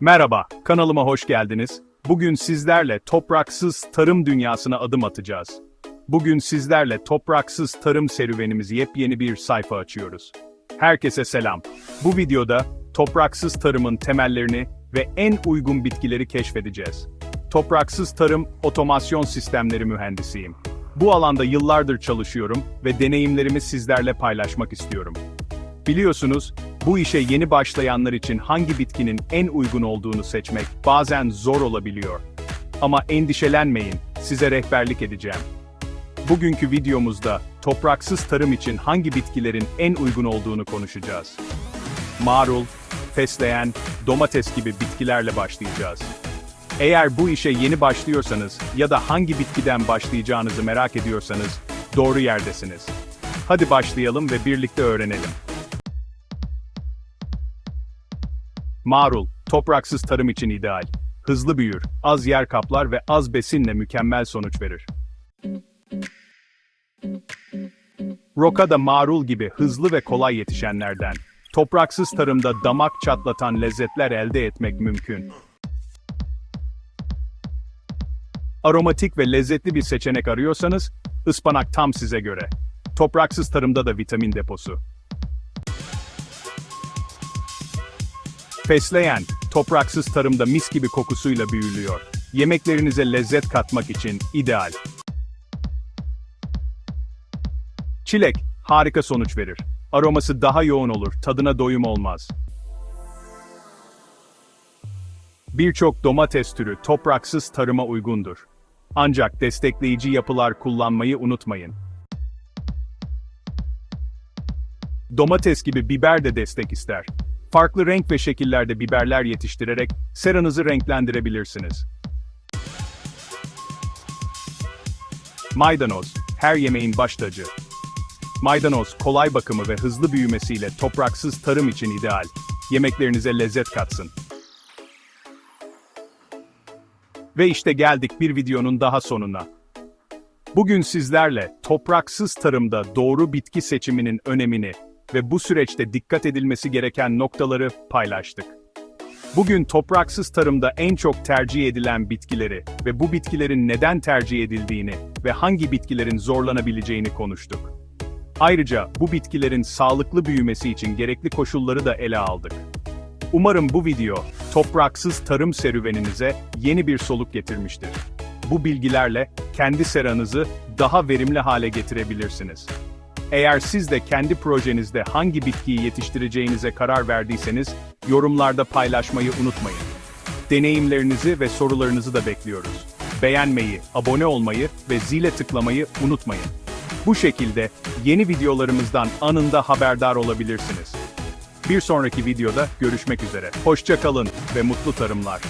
Merhaba, kanalıma hoş geldiniz. Bugün sizlerle topraksız tarım dünyasına adım atacağız. Bugün sizlerle topraksız tarım serüvenimiz yepyeni bir sayfa açıyoruz. Herkese selam. Bu videoda topraksız tarımın temellerini ve en uygun bitkileri keşfedeceğiz. Topraksız tarım otomasyon sistemleri mühendisiyim. Bu alanda yıllardır çalışıyorum ve deneyimlerimi sizlerle paylaşmak istiyorum. Biliyorsunuz, bu işe yeni başlayanlar için hangi bitkinin en uygun olduğunu seçmek bazen zor olabiliyor. Ama endişelenmeyin, size rehberlik edeceğim. Bugünkü videomuzda topraksız tarım için hangi bitkilerin en uygun olduğunu konuşacağız. Marul, fesleğen, domates gibi bitkilerle başlayacağız. Eğer bu işe yeni başlıyorsanız ya da hangi bitkiden başlayacağınızı merak ediyorsanız doğru yerdesiniz. Hadi başlayalım ve birlikte öğrenelim. Marul, topraksız tarım için ideal. Hızlı büyür, az yer kaplar ve az besinle mükemmel sonuç verir. Roka da marul gibi hızlı ve kolay yetişenlerden. Topraksız tarımda damak çatlatan lezzetler elde etmek mümkün. Aromatik ve lezzetli bir seçenek arıyorsanız, ıspanak tam size göre. Topraksız tarımda da vitamin deposu. Fesleğen, topraksız tarımda mis gibi kokusuyla büyülüyor. Yemeklerinize lezzet katmak için ideal. Çilek, harika sonuç verir. Aroması daha yoğun olur, tadına doyum olmaz. Birçok domates türü topraksız tarıma uygundur. Ancak destekleyici yapılar kullanmayı unutmayın. Domates gibi biber de destek ister. Farklı renk ve şekillerde biberler yetiştirerek seranızı renklendirebilirsiniz. Maydanoz, her yemeğin baş tacı. Maydanoz, kolay bakımı ve hızlı büyümesiyle topraksız tarım için ideal. Yemeklerinize lezzet katsın. Ve işte geldik bir videonun daha sonuna. Bugün sizlerle topraksız tarımda doğru bitki seçiminin önemini ve bu süreçte dikkat edilmesi gereken noktaları paylaştık. Bugün topraksız tarımda en çok tercih edilen bitkileri ve bu bitkilerin neden tercih edildiğini ve hangi bitkilerin zorlanabileceğini konuştuk. Ayrıca bu bitkilerin sağlıklı büyümesi için gerekli koşulları da ele aldık. Umarım bu video, topraksız tarım serüveninize yeni bir soluk getirmiştir. Bu bilgilerle kendi seranızı daha verimli hale getirebilirsiniz. Eğer siz de kendi projenizde hangi bitkiyi yetiştireceğinize karar verdiyseniz, yorumlarda paylaşmayı unutmayın. Deneyimlerinizi ve sorularınızı da bekliyoruz. Beğenmeyi, abone olmayı ve zile tıklamayı unutmayın. Bu şekilde yeni videolarımızdan anında haberdar olabilirsiniz. Bir sonraki videoda görüşmek üzere. Hoşça kalın ve mutlu tarımlar.